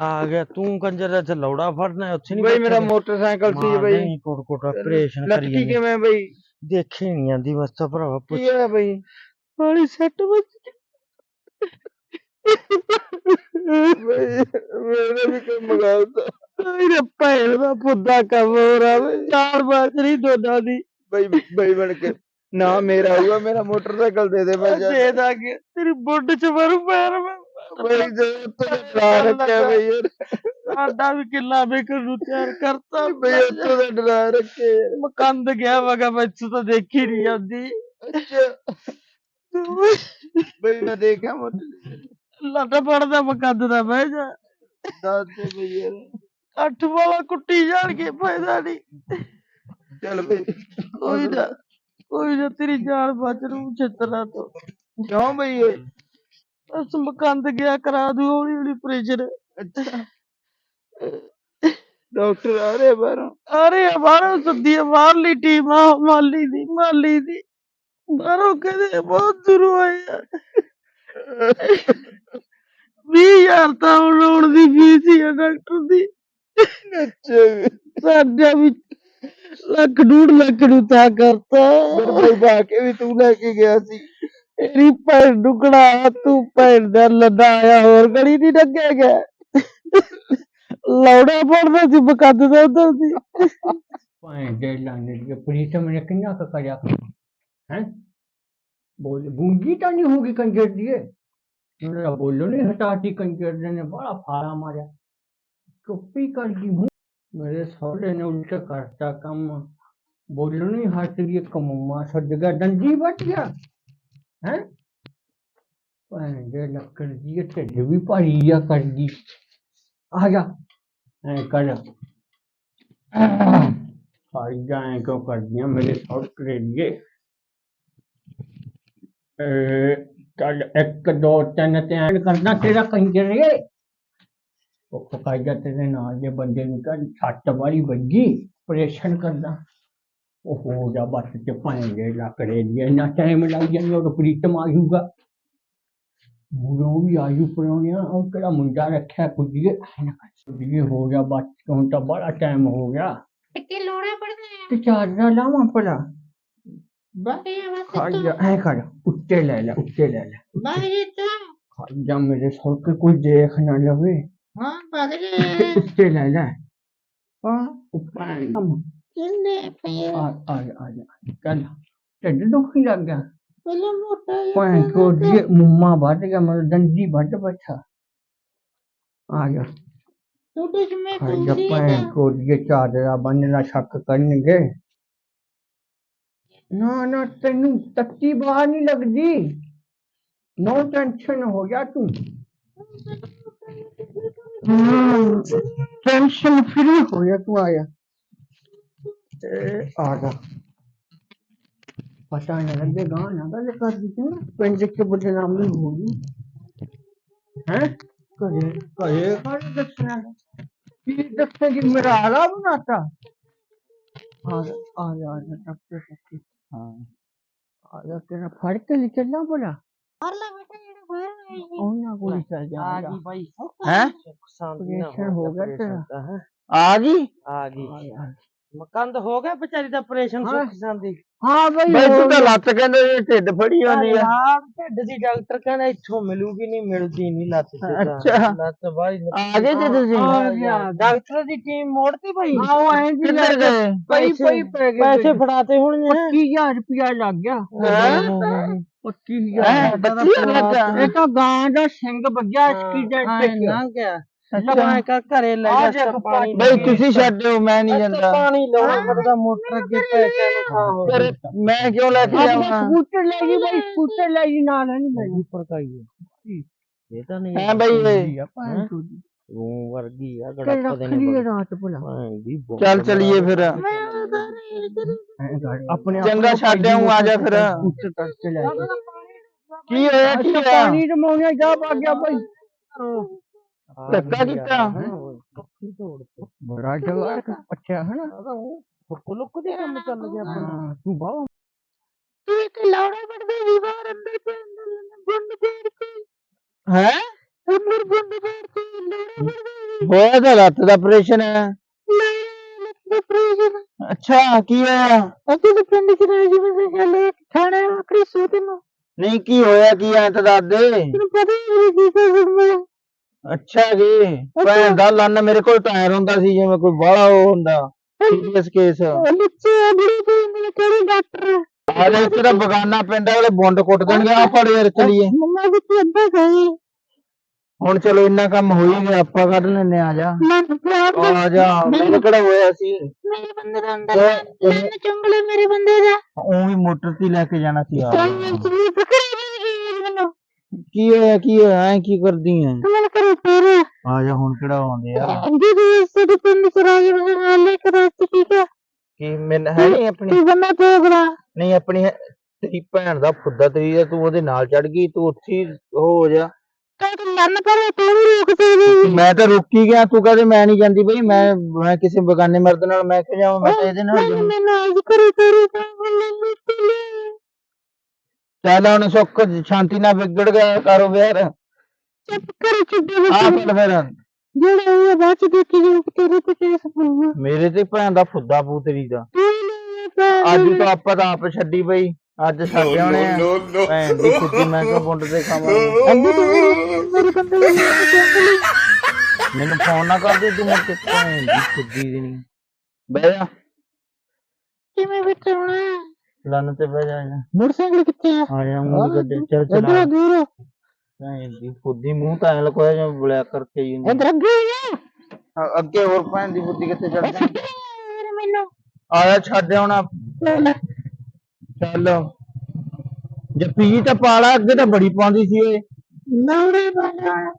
ਆ ਗਿਆ ਤੂੰ ਕੰਜਰ ਦਾ ਇੱਥੇ ਲੌੜਾ ਫੜਨਾ ਹੈ, ਉੱਥੇ ਨਹੀਂ ਬਈ ਮੇਰਾ ਮੋਟਰਸਾਈਕਲ ਸੀ ਬਈ। ਕੋਟ ਕੋਟ ਆਪਰੇਸ਼ਨ ਕਰੀ ਲੱਕੀ ਕਿਵੇਂ ਬਈ? ਦੇਖੀ ਨਹੀਂ ਆਂਦੀ ਬਸ ਤਾਂ ਭਰਾਵਾ ਪੁੱਛ ਕੀ ਹੋਇਆ ਬਈ? ਵਾਲੀ ਸੈੱਟ ਵਿੱਚ ਮੇਰੇ ਵੀ ਕੋਈ ਮਗਾਉਤਾ ਮੇਰੇ ਭੈਣ ਦਾ ਪੁੱਦਾ ਕੰਮ ਹੋ ਰਿਹਾ ਚਾਰ ਬਾਜਰੀ ਦੋਨਾਂ ਦੀ। ਬਈ ਬਈ ਬਣ ਕੇ। ਨਾ ਮੇਰਾ ਹੋਊਗਾ ਮੇਰਾ ਮੋਟਰਸਾਈਕਲ ਦੇ ਦੇ ਮੈਂ ਦੇ ਦਾਂਗੇ। ਤੇਰੀ ਬੁੱਢ ਚ ਮਰੂ ਪੈਰ ਮੈਂ। ਬਈ ਜੇ ਉੱਤੇ ਡਰਾ ਰੱਖਿਆ ਬਈ ਯਾਰ ਸਾਡਾ ਵੀ ਕਿੱਲਾ ਵੇਖਣ ਨੂੰ ਤਿਆਰ ਕਰਤਾ। ਬਈ ਉੱਤੇ ਦਾ ਡਰਾ ਰੱਖੇ। ਯਾਰ ਮਕੰਦ ਗਿਆ ਵਗਾ ਮੈਥੋਂ ਤਾਂ ਦੇਖੀ ਨਹੀਂ ਅੱਛਾ। ਬਈ ਮੈਂ ਦੇਖਿਆ ਮੋਟਰ ਲੱਟ ਪੜਦਾ ਮਕੰਦ ਦਾ ਬਹਿ ਜਾ ਦੱਸ ਦੇ ਬਈ ਯਾਰ। ਅੱਠ ਵਾਲਾ ਕੁੱਟੀ ਜਾਣਗੇ ਫਾਇਦਾ ਨਹੀਂ ਚੱਲ ਬਈ। ਕੋਈ ਨਾ ਕੋਈ ਨਾ ਤੇਰੀ ਜਾਨ ਬਚ ਰੂ ਛਿੱਤਰਾਂ ਤੋਂ। ਕਿਉਂ ਬਈ ਬਸ ਮਕੰਦ ਗਿਆ ਕਰਾ ਦੂ ਹੌਲੀ ਹੌਲੀ ਪ੍ਰੈਸ਼ਰ ਅੱਛਾ। ਡਾਕਟਰ ਆ ਰਹੇ ਬਾਹਰੋਂ? ਅਰੇ ਬਾਹਰੋਂ ਸੱਦੀ ਬਾਹਰਲੀ ਟੀਮ ਆ ਮਾਲੀ ਦੀ ਮਾਲੀ ਦੀ। ਬਾਹਰੋਂ ਕਹਿੰਦੇ ਬਹੁਤ ਦੂਰੋਂ ਆਏ ਆ। ਵੀਹ ਹਜ਼ਾਰ ਤਾਂ ਹੁਣ ਆਉਣ ਦੀ ਫੀਸ ਹੀ ਆ ਡਾਕਟਰ ਦੀ। ਸਾਡਾ ਵੀ ਲੱਖ ਡੂਢ ਲੱਖ ਨੂੰ ਤਾਂ ਕਰਤਾ। ਮੇਰੇ ਬਈ ਬਾ ਕੇ ਵੀ ਤੂੰ ਲੈ ਕੇ ਗਿਆ ਸੀ। ਤੇਰੀ ਭੈਣ ਡੁਕੜਾ ਤੂੰ ਭੈਣ ਦਾ ਲੱਦਾ ਆਇਆ ਹੋਰ ਗਲੀ ਨਹੀਂ ਲੱਗਿਆ ਗਿਆ ਲੌੜਾ ਪੜਦਾ ਸੀ ਬਕੱਦ ਦਾ ਉਧਰ ਸੀ ਭੈਣ ਦੇ ਲਾਨੇ ਦੀ ਪ੍ਰੀਤਮ ਨੇ ਕਿੰਨਾ ਕੁ ਕਰਿਆ ਹੈ? ਬੋਲ ਗੂੰਗੀ ਤਾਂ ਨਹੀਂ ਹੋਗੀ ਕੰਜਰ ਦੀ ਮੇਰਾ ਬੋਲੋ ਨਹੀਂ ਹਟਾਤੀ ਕੰਜਰ ਨੇ ਬੜਾ ਫਾਰਾ ਮਾਰਿਆ। ਚੁੱਪੀ ਕਰ ਗਈ ਮੂੰਹ। ਮੇਰੇ ਸਹੁਰੇ ਨੇ ਉਲਟਾ ਕਰਤਾ ਕੰਮ। ਬੋਲੋ ਨਹੀਂ ਹਟ ਗਈ ਕਮਮਾ ਸੱਜ ਗਿਆ ਡੰਡੀ ਵੱਟ ਗਿਆ। ਹੈ ਭੈਣ ਦੇ ਲੱਕੜ ਦੀ ਇਹ ਢਿੱਡ ਵੀ ਭਾਰੀ ਆ ਕਰ ਗਈ ਆ ਜਾ ਐ ਕਰ ਖਾਈ ਜਾਏ ਕਿਉਂ ਕਰਦੀਆਂ ਮੇਰੇ ਸੌਟ ਕਰੇਗੇ ਏ ਚੱਲ ਇੱਕ ਦੋ ਤਿੰਨ ਤੇ ਐਨ ਕਰਨਾ ਤੇਰਾ ਕੰਜਰ ਏ ਉਹ ਫਕਾਈਆ ਤੇਰੇ ਨਾਲ ਦੇ ਬੰਦੇ ਨੂੰ ਕਰ ਛੱਟ ਵਾਲੀ ਵੱਜੀ ਆਪਰੇਸ਼ਨ ਕਰਦਾ ਉਹ ਹੋ ਜਾ ਬੱਸ ਚ ਪਾਏਗੇ ਲੱਕੜੇ ਦੀ ਇੰਨਾ ਟਾਈਮ ਲੱਗ ਜਾਂਦਾ ਉਹ ਪ੍ਰੀਤਮ ਆ ਜਾਊਗਾ ਮੂਰੋਂ ਵੀ ਆਯੂ ਪਰੋਣਿਆ ਉਹ ਕਿਹੜਾ ਮੁੰਡਾ ਰੱਖਿਆ ਕੁੜੀਏ ਕੁੜੀਏ ਹੋ ਗਿਆ ਬੱਸ ਹੁਣ ਤਾਂ ਬੜਾ ਟਾਈਮ ਹੋ ਗਿਆ ਕਿੱਥੇ ਲੋੜਾ ਪੜਨਾ ਤੇ ਚਾਦਰਾਂ ਲਾਵਾਂ ਭਲਾ ਬਾਈ ਖਾ ਆਵਾਜ਼ ਜਾ ਐ ਕਰ ਉੱਤੇ ਲੈ ਲੈ ਉੱਤੇ ਲੈ ਲੈ ਬਾਈ ਤਾਂ ਖਾ ਜਾ ਮੇਰੇ ਸੌ ਕੇ ਕੋਈ ਕਿੰਨੇ ਪਏ ਆ ਆ ਜਾ, ਆ ਜਾ ਚੱਲ ਢਿੱਡ ਦੁਖੀ ਲੱਗ ਗਿਆ ਪਹਿਲਾਂ ਮੋਟਾ ਜਿਹਾ ਭਾਂ ਕੋ ਜੀ ਮੁੰਮਾ ਵੱਢ ਗਿਆ ਮਤਲਬ ਡੰਡੀ ਵੱਢ ਬੱਚਾ ਆ ਗਿਆ ਛੋਟੇ ਜਿਹੇ ਖਾ ਜਾ ਕੁੰਡੀ ਭਾਂ ਕੋ ਜੀ ਚਾਦਰਾ ਬੰਨਣਾ ਸ਼ੱਕ ਕਰਨਗੇ ਨਾ ਨਾ ਤੈਨੂੰ ਤੱਤੀ ਬਾਹਰ ਨਹੀਂ ਲੱਗਦੀ ਨੋ ਟੈਨਸ਼ਨ ਹੋ ਜਾ ਤੂੰ ਟੈਨਸ਼ਨ ਫ੍ਰੀ ਹੋ ਜਾ ਤੂੰ ਆਇਆ ਇਹ ਆ ਗਿਆ ਪਤਾ ਨਹੀਂ ਲੱਗੇਗਾ ਨਾ ਗੱਲ ਕਰ ਦੀ ਨਾ ਪਿੰਡ ਚ ਬਦਨਾਮੀ ਹੋਈ ਹੈ ਕਰੇ ਕਰੇ ਕਰ ਦੱਸਣਾ ਕੀ ਦੱਸੇ ਕਿ ਮੇਰਾ ਆਲਾ ਬਣਾਤਾ ਆ ਜਾ ਆ ਜਾ ਆ ਜਾ ਡਾਕਟਰ ਸੱਚੀ ਹਾਂ ਆ ਜਾ ਤੇਰਾ ਫੜ ਕੇ ਲੈ ਚੱਲਣਾ ਬੋਲਾ ਹਰ ਲਾ ਬੇਟਾ ਜਿਹੜਾ ਬਾਹਰ ਆਇਆ ਸੀ ਉਹਨਾਂ ਕੋਲ ਹੀ ਚੱਲ ਜਾਏਗਾ ਭਾਈ ਹੈ ਆਪਰੇਸ਼ਨ ਹੋ ਗਿਆ ਤੇਰਾ ਆ ਆ ਆ। ਮਕੰਦ ਹੋ ਗਿਆ ਵਿਚਾਰੀ ਦਾ ਆਪਰੇਸ਼ਨ ਹਾਂ। ਸੁੱਖ ਸੰਦੀ ਹਾਂ ਬਈ ਬਈ ਹੋ ਤੂੰ। ਲੱਤ ਕਹਿੰਦੇ ਜੇ ਢਿੱਡ ਫੜੀ ਜਾਂਦੀ ਆ ਯਾਰ ਢਿੱਡ ਦੀ ਡਾਕਟਰ ਕਹਿੰਦਾ ਇੱਥੋਂ ਮਿਲੂਗੀ ਨਹੀਂ ਮਿਲਦੀ ਨਹੀਂ ਲੱਤ ਤੇ ਤਾਂ। ਅੱਛਾ। ਲੱਤ ਬਾਈ ਆ ਗਏ ਤੇ ਤੁਸੀਂ ਆ ਗਿਆ। ਡਾਕਟਰ ਦੀ ਟੀਮ ਮੋੜਤੀ ਭਾਈ ਹਾਂ ਉਹ ਐਂ ਜੀ ਕਿੱਧਰ ਗਏ ਪਈ ਪਈ ਪੈ ਗਏ ਪੈਸੇ ਫੜਾਤੇ ਹੋਣਗੇ ਹੈਂ? 25000 ਰੁਪਇਆ ਲੱਗ ਗਿਆ ਹੈਂ? 25000 ਬੱਚੀ ਲੱਗਾ ਇਹ ਤਾਂ ਗਾਂ ਦਾ ਸਿੰਘ ਵੱਜਿਆ ਐਕਸੀਡੈਂਟ ਐਂ ਤੇ ਲੰਘ ਗਿਆ ਅੱਛਾ। ਕਰ ਘਰੇ ਲੈ ਆ ਜਾ ਜਾ ਪਾਣੀ ਬਈ ਤੁਸੀਂ ਛੱਡਿਓ ਮੈਂ ਨਹੀਂ ਜਾਂਦਾ। ਪਾਣੀ ਲਾਉਣਾ ਪੜਦਾ ਮੋਟਰ ਅੱਗੇ ਪੈਸੇ ਨੂੰ ਥਾਂ ਹੋ ਫਿਰ ਮੈਂ ਕਿਉਂ ਲੈ ਕੇ ਜਾਵਾਂ? ਸਕੂਟਰ ਲੈ ਜੀ ਬਈ ਸਕੂਟਰ ਲੈ ਜੀ ਨਾਲ ਨਹੀਂ ਲੈ ਜੀ। ਇਹ ਤਾਂ ਨਹੀਂ ਹੈ ਬਈ ਇਹ? ਆਪਾਂ ਤੂੰ ਵਰਗੀ ਆ ਤੇ ਗੜਪ ਰੱਖ ਦੇ ਲਈਏ ਨੇ ਰਾਤ ਭਲਾ? ਚੱਲ ਚਲੀਏ ਫਿਰ। ਮੈਂ ਉਧਰ ਇਧਰ ਆਪਣੇ ਚੰਗਾ ਛੱਡ ਆਊਂ, ਆ ਜਾ ਫਿਰ। ਸਕੂਟਰ ਤੱਕ ਤੇ ਲੈ ਜਾ। ਕੀ ਹੋਇਆ ਕੀ ਅੱਛਾ ਹੋਇਆ? ਪਾਣੀ ਰਮਾਉਣਿਆ ਜਾ ਪਾ ਗਿਆ ਬਈ। ਧੱਕਾ ਕੀਤਾ। ਬੜਾ ਜਗ੍ਹਾ ਅੱਛਾ ਹੈ ਨਾ ਫੁੱਕ ਲੁੱਕ ਦੇ ਕੰਮ ਚੱਲ ਗਿਆ ਹਾਂ, ਤੂੰ ਬਾਹਰ ਤੂੰ ਇੱਕ ਲਾਉਣਾ ਪੜਦਾ ਵੀ ਬਾਹਰ ਅੰਦਰ ਤੇ ਅੰਦਰ ਗੁੰਡ ਫੇਰ ਕੇ। ਹੈ? ਅੰਦਰ ਗੁੰਡ ਫੇਰ ਕੇ ਲਾਉਣਾ ਪੜਦਾ ਹੋਇਆ ਤਾਂ ਲੱਤ ਦਾ ਆਪਰੇਸ਼ਨ ਹੈ ਅੱਛਾ ਕੀ ਹੋਇਆ? ਅਸੀਂ ਤਾਂ ਪਿੰਡ ਚ ਰਾਜੀ ਮੈਂ ਚੱਲੇ ਥਾਣੇ ਆਖਰੀ ਸੋ ਤੈਨੂੰ। ਨਹੀਂ ਕੀ ਹੋਇਆ? ਕੀ ਐ ਤਾਂ ਦੱਸ ਦੇ। ਤੈਨੂੰ ਪਤਾ ਹੀ ਨਹੀਂ ਕੀ ਕਰ ਮੈਂ ਅੱਛਾ ਜੀ ਭੈਣ ਦਾ ਲੰਨ ਮੇਰੇ ਕੋਲ ਟਾਇਰ ਹੁੰਦਾ ਸੀ ਜਿਵੇਂ ਕੋਈ ਬਾਹਲਾ ਉਹ ਹੁੰਦਾ ਸੀਰੀਅਸ ਕੇਸ ਬੱਚੇ ਬੜੀ ਕੋਈ ਮੇਰੇ ਕਿਹੜੇ ਡਾਕਟਰ ਆ ਜਾ ਤੇਰਾ ਬਗਾਨਾ ਪਿੰਡ ਵਾਲੇ ਬੁੰਡ ਕੁੱਟ ਦੇਣਗੇ ਆ ਫੜ ਯਾਰ ਚਲੀਏ। ਮੰਮਾ ਕਿੱਥੇ ਅੱਧਾ ਗਈ ਹੁਣ ਚਲੋ ਇੰਨਾ ਕੰਮ ਹੋ ਹੀ ਗਿਆ ਆਪਾਂ ਕੱਢ ਲੈਨੇ ਆ ਜਾ। ਮੈਂ ਪ੍ਰਾਪ ਆ ਜਾ ਮੈਨੂੰ ਕਿਹੜਾ ਹੋਇਆ ਸੀ? ਮੇਰੇ ਬੰਦੇ ਦਾ ਅੰਦਰ ਲੰਨ ਚੁੰਗਲੇ ਮੇਰੇ ਬੰਦੇ ਦਾ। ਉਹ ਵੀ ਮੋਟਰ ਤੇ ਹੀ ਲੈ ਕੇ ਜਾਣਾ ਸੀ ਯਾਰ ਮੈਂ ਚਲੀ ਪਕੜੀ ਨਹੀਂ ਮੈਨੂੰ। ਕੀ ਹੋਇਆ ਕੀ ਹੋਇਆ ਐ ਕੀ ਕਰਦੀ ਐ? ਤੂੰ ਮੈਨੂੰ ਕਰੇ ਫੇਰ? ਆ ਜਾ ਹੁਣ ਕਿਹੜਾ ਆਉਂਦੇ ਆ? ਜੀ ਸਾਡੇ ਪਿੰਡ ਚ ਰਾਜੀ ਮੈਂ ਹਾਲੇ ਕਰਾ ਠੀਕ ਹੈ ਕੀ ਮੈਨ ਹੈ ਨਹੀਂ ਆਪਣੀ? ਤੂੰ ਬੰਦਾ ਤੋਗੜਾ ਨਹੀਂ ਆਪਣੀ ਹੈ- ਤੇਰੀ ਭੈਣ ਦਾ ਫੁੱਦਾ ਤੇਰੀ ਦਾ ਤੂੰ ਉਹਦੇ ਨਾਲ ਚੜ ਗਈ ਤੂੰ ਉੱਥੇ ਹੀ ਉਹ ਹੋ ਜਾ। ਤੂੰ ਲੰਨ ਪਰ ਤੂੰ ਵੀ ਰੁਕ ਸਕਦੀ ਮੈਂ ਤਾਂ ਰੁਕ ਹੀ ਗਿਆ ਤੂੰ ਕਹਦੇ ਮੈਂ ਨਹੀਂ ਜਾਂਦੀ ਬਈ ਮੈਂ ਮੈਂ ਕਿਸੇ ਬਗਾਨੇ ਮਰਦ ਨਾਲ ਮੈਂ ਕਿਉਂ ਜਾਵਾਂ ਮੈਂ ਤਾਂ ਇਹਦੇ ਨਾਲ ਜਾਊਂ। ਮੈਨੂੰ ਅੱਜ ਕਰੇ ਤੇਰੇ ਚੱਲ ਹੁਣ ਸੁੱਖ ਸ਼ਾਂਤੀ ਨਾਲ ਵਿਗੜ ਗਿਆ ਕਾਰੋਬਾਰ ਆ ਚੁੱਪ ਕਰ ਚੁੱਪ ਚੱਲ ਫਿਰ। ਜਿਹੜੇ ਉਹ ਬਾਅਦ ਚ ਦੇਖੀ ਜਾਊ ਕਿ ਤੇਰੇ ਤੇ ਕੇਸ ਪਊਗਾ ਮੇਰੇ ਤੇ ਭੈਣ ਦਾ ਫੁੱਦਾ ਪੂ ਤੇਰੀ ਦਾ। ਤੂੰ ਨਹੀਂ ਤਾਂ ਅੱਜ ਤਾਂ ਆਪਾਂ ਤਾਂ ਆਪ ਛੱਡੀ ਬਈ ਅੱਜ ਛੱਡ ਆਉਣੇ ਆ। ਭੈਣ ਦੀ ਫੁੱਦੀ ਮੈਂ ਕਿਉਂ ਬੁੰਡ ਤੇ ਖਾਵਾਂ ਅੱਗੇ ਤੂੰ ਮੇਰੇ ਬੰਦੇ ਨੂੰ ਚੁੰਗਲੀ ਮੈਨੂੰ ਫੋਨ ਨਾ ਕਰ ਦੇ ਤੂੰ ਮੁੜ ਕੇ। ਭੈਣ ਦੀ ਫੁੱਦੀ ਦੀ ਨਹੀਂ। ਬਹਿ ਜਾ। ਕਿਵੇਂ ਬਿਠਾਉਣਾ ਲੰਨ ਤੇ ਬਹਿ ਜਾ। ਆ। ਮੋਟਰਸਾਈਕਲ ਕਿੱਥੇ ਆ? ਆ ਜਾ ਮੂੰਹ ਗੱਡੇ। ਚੱਲ ਚਲਾ। ਦੂਰ। ਭੈਣ ਦੀ ਫੁੱਦੀ ਮੂੰਹ ਤਾਂ ਐ ਲਕੋਇਆ ਜਿਵੇਂ ਬਲਿਆ ਕਰਕੇ ਹੀ ਹੁੰਦੀ। ਇਧਰ ਅੱਗੇ ਆ। ਅ- ਅੱਗੇ ਹੋਰ ਭੈਣ ਦੀ ਫੁੱਦੀ ਕਿੱਥੇ ਚੜ ਜਾ ਮੇਰੇ ਮੈਨੂੰ। ਆਇਆ ਛੱਡ ਆਉਣਾ। ਲੈ ਲੈ ਚੱਲ। ਜੱਫੀ ਜੀ ਤਾਂ ਪਾਲਾ ਅੱਗੇ ਤਾਂ ਬੜੀ ਪਾਉਂਦੀ ਸੀ ਓਏ ਨੌੜੇ ਵਾਲਾ